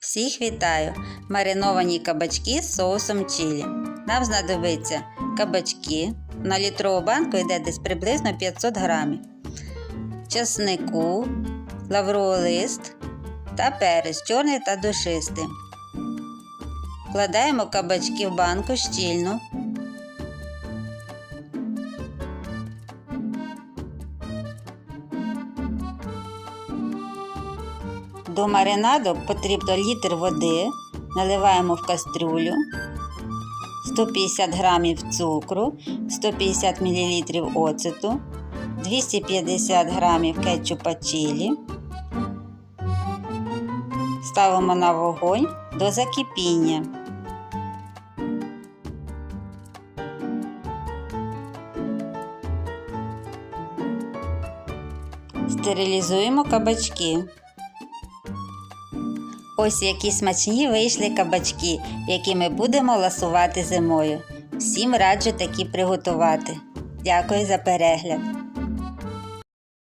Всіх вітаю! Мариновані кабачки з соусом чилі. Нам знадобиться кабачки. На літрову банку йде десь приблизно 500 грамів. Часнику, лавровий лист та перець чорний та душистий. Вкладаємо кабачки в банку щільно. До маринаду потрібно літр води, наливаємо в кастрюлю, 150 г цукру, 150 мл оцету, 250 г кетчупа чилі. Ставимо на вогонь до закипіння. Стерилізуємо кабачки. Ось які смачні вийшли кабачки, які ми будемо ласувати зимою. Всім раджу такі приготувати. Дякую за перегляд!